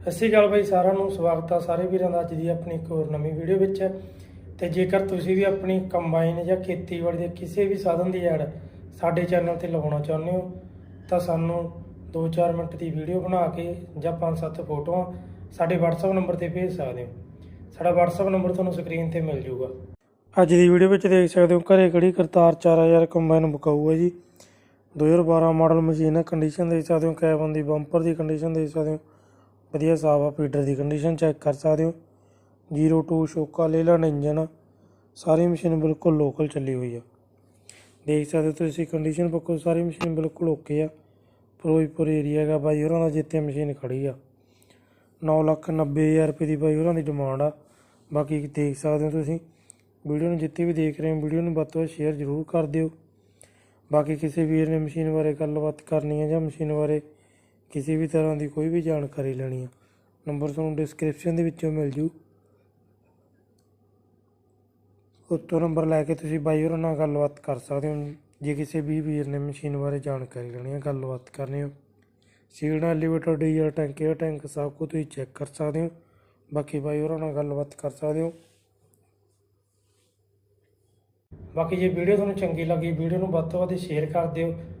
ਸਤਿ ਸ਼੍ਰੀ ਅਕਾਲ ਬਾਈ, ਸਾਰਿਆਂ ਨੂੰ ਸਵਾਗਤ ਆ ਸਾਰੇ ਵੀਰਾਂ ਦਾ ਅੱਜ ਦੀ ਆਪਣੀ ਇੱਕ ਹੋਰ ਨਵੀਂ ਵੀਡੀਓ ਵਿੱਚ। ਤੇ ਜੇਕਰ ਤੁਸੀਂ ਵੀ ਆਪਣੀ ਕੰਬਾਈਨ ਜਾਂ ਖੇਤੀਬਾੜੀ ਦੇ ਕਿਸੇ ਵੀ ਸਾਧਨ ਦੀ ਐਡ ਸਾਡੇ ਚੈਨਲ ਤੇ ਲਗਾਉਣਾ ਚਾਹੁੰਦੇ ਹੋ, ਤਾਂ ਸਾਨੂੰ 2-4 ਮਿੰਟ ਦੀ ਵੀਡੀਓ ਬਣਾ ਕੇ ਜਾਂ 5-7 ਫੋਟੋਆਂ ਸਾਡੇ WhatsApp ਨੰਬਰ ਤੇ ਭੇਜ ਸਕਦੇ ਹੋ। ਸਾਡਾ WhatsApp ਨੰਬਰ ਤੁਹਾਨੂੰ ਸਕਰੀਨ ਤੇ ਮਿਲ ਜਾਊਗਾ। ਅੱਜ ਦੀ ਵੀਡੀਓ ਵਿੱਚ ਦੇਖ ਸਕਦੇ ਹੋ, ਘਰੇ ਖੜੀ ਕਰਤਾਰ 4000 ਕੰਬਾਈਨ ਬਕਾਊ ਹੈ ਜੀ। 2012 ਮਾਡਲ ਮਸ਼ੀਨ ਹੈ ਕੰਡੀਸ਼ਨ ਦੇਖ ਸਕਦੇ ਹੋ, ਕੈਬਨ ਦੀ ਬੰਪਰ ਦੀ ਕੰਡੀਸ਼ਨ ਦੇਖ ਸਕਦੇ ਹੋ। ਵਧੀਆ ਸਾਫ਼ ਆ, ਫੀਡਰ ਦੀ ਕੰਡੀਸ਼ਨ ਚੈੱਕ ਕਰ ਸਕਦੇ ਹੋ। 02 ਸ਼ੋਕਾ ਲੇਲਨ ਇੰਜਨ ਸਾਰੀ ਮਸ਼ੀਨ ਬਿਲਕੁਲ ਲੋਕਲ ਚੱਲੀ ਹੋਈ ਆ। ਦੇਖ ਸਕਦੇ ਹੋ ਤੁਸੀਂ ਕੰਡੀਸ਼ਨ ਪੱਖੋਂ ਸਾਰੀ ਮਸ਼ੀਨ ਬਿਲਕੁਲ ਓਕੇ ਆ। ਫਿਰੋਜ਼ਪੁਰ ਏਰੀਆ ਦਾ ਬਾਈ ਹੋਰਾਂ ਦਾ ਜਿੱਥੇ ਮਸ਼ੀਨ ਖੜੀ ਆ। 9 ਲੱਖ 90 ਹਜ਼ਾਰ ਰੁਪਏ ਦੀ ਬਾਈ ਹੋਰਾਂ ਦੀ ਡਿਮਾਂਡ ਆ। ਬਾਕੀ ਦੇਖ ਸਕਦੇ ਹੋ ਤੁਸੀਂ। ਵੀਡੀਓ ਨੂੰ ਜਿੱਥੇ ਵੀ ਦੇਖ ਰਹੇ ਹੋ, ਵੀਡੀਓ ਨੂੰ ਵੱਧ ਤੋਂ ਵੱਧ ਸ਼ੇਅਰ ਜ਼ਰੂਰ ਕਰ ਦਿਓ। ਬਾਕੀ ਕਿਸੇ ਵੀਰ ਨੇ ਮਸ਼ੀਨ ਬਾਰੇ ਗੱਲਬਾਤ ਕਰਨੀ ਹੈ ਜਾਂ ਮਸ਼ੀਨ ਬਾਰੇ ਕਿਸੇ ਵੀ ਤਰ੍ਹਾਂ ਦੀ ਕੋਈ ਵੀ ਜਾਣਕਾਰੀ ਲੈਣੀ ਆ, ਨੰਬਰ ਤੁਹਾਨੂੰ ਡਿਸਕ੍ਰਿਪਸ਼ਨ ਦੇ ਵਿੱਚੋਂ ਮਿਲ ਜੂ। ਉੱਤੋਂ ਨੰਬਰ ਲੈ ਕੇ ਤੁਸੀਂ ਬਾਈ ਹੋਰਾਂ ਨਾਲ ਗੱਲਬਾਤ ਕਰ ਸਕਦੇ ਹੋ। ਜੇ ਕਿਸੇ ਵੀ ਵੀਰ ਨੇ ਮਸ਼ੀਨ ਬਾਰੇ ਜਾਣਕਾਰੀ ਲੈਣੀ ਹੈ ਗੱਲਬਾਤ ਕਰਨੀ ਹੋ sealed elevator diesel tank air tank ਸਭ ਕੁਝ ਤੁਸੀਂ ਚੈੱਕ ਕਰ ਸਕਦੇ ਹੋ। ਬਾਕੀ ਬਾਈ ਹੋਰਾਂ ਨਾਲ ਗੱਲਬਾਤ ਕਰ ਸਕਦੇ ਹੋ। ਬਾਕੀ ਜੇ ਵੀਡੀਓ ਤੁਹਾਨੂੰ ਚੰਗੀ ਲੱਗੀ ਵੀਡੀਓ ਨੂੰ ਵੱਧ ਤੋਂ ਵੱਧ ਸ਼ੇਅਰ ਕਰ ਦਿਓ।